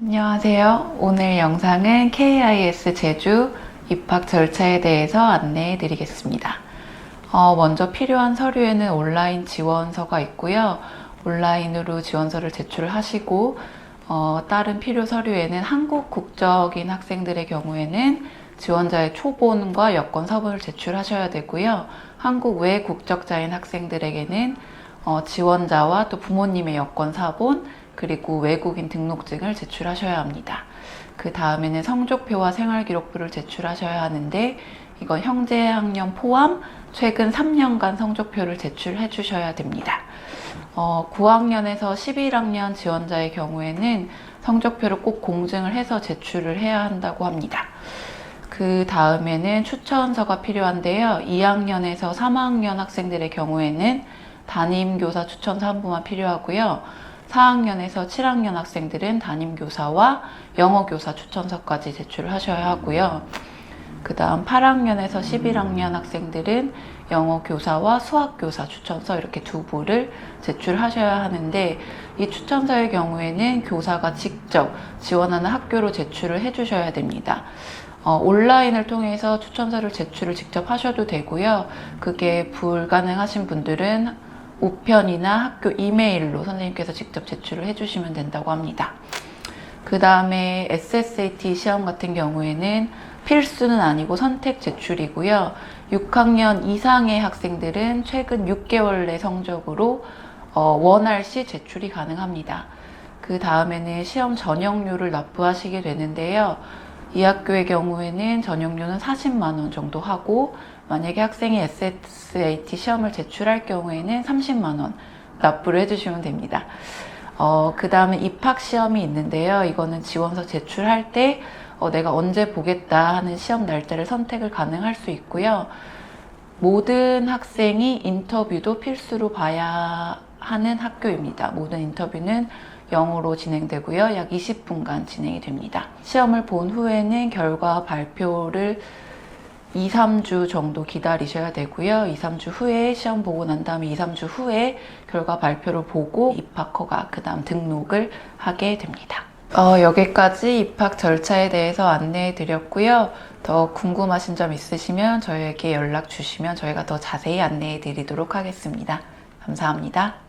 안녕하세요. 오늘 영상은 KIS 제주 입학 절차에 대해서 안내해 드리겠습니다. 어, 먼저 필요한 서류에는 온라인 지원서가 있고요. 온라인으로 지원서를 제출하시고 어, 다른 필요 서류에는 한국 국적인 학생들의 경우에는 지원자의 초본과 여권 서본을 제출하셔야 되고요. 한국 외 국적자인 학생들에게는 어, 지원자와 또 부모님의 여권 사본 그리고 외국인 등록증을 제출하셔야 합니다. 그 다음에는 성적표와 생활기록부를 제출하셔야 하는데 이건 형제 학년 포함 최근 3년간 성적표를 제출해 주셔야 됩니다. 어, 9학년에서 11학년 지원자의 경우에는 성적표를 꼭 공증을 해서 제출을 해야 한다고 합니다. 그 다음에는 추천서가 필요한데요. 2학년에서 3학년 학생들의 경우에는 담임교사 추천서 한 부만 필요하고요. 4학년에서 7학년 학생들은 담임교사와 영어교사 추천서까지 제출을 하셔야 하고요. 그 다음 8학년에서 11학년 학생들은 영어 교사와 수학 교사 추천서 이렇게 두 부를 제출하셔야 하는데 이 추천서의 경우에는 교사가 직접 지원하는 학교로 제출을 해주셔야 됩니다. 어, 온라인을 통해서 추천서를 제출을 직접 하셔도 되고요. 그게 불가능하신 분들은 우편이나 학교 이메일로 선생님께서 직접 제출을 해주시면 된다고 합니다. 그 다음에 SSAT 시험 같은 경우에는 필수는 아니고 선택 제출이고요. 6학년 이상의 학생들은 최근 6개월 내 성적으로 어, 원할 시 제출이 가능합니다. 그 다음에는 시험 전형료를 납부하시게 되는데요. 이 학교의 경우에는 전형료는 40만 원 정도 하고 만약에 학생이 SSAT 시험을 제출할 경우에는 30만 원 납부를 해주시면 됩니다. 어, 그 다음에 입학 시험이 있는데요. 이거는 지원서 제출할 때 어, 내가 언제 보겠다 하는 시험 날짜를 선택을 가능할 수 있고요. 모든 학생이 인터뷰도 필수로 봐야 하는 학교입니다. 모든 인터뷰는 영어로 진행되고요. 약 20분간 진행이 됩니다. 시험을 본 후에는 결과 발표를 2, 3주 정도 기다리셔야 되고요. 2, 3주 후에 시험 보고 난 다음에 2, 3주 후에 결과 발표를 보고 입학 허가, 그 다음 등록을 하게 됩니다. 어, 여기까지 입학 절차에 대해서 안내해 드렸고요. 더 궁금하신 점 있으시면 저희에게 연락 주시면 저희가 더 자세히 안내해 드리도록 하겠습니다. 감사합니다.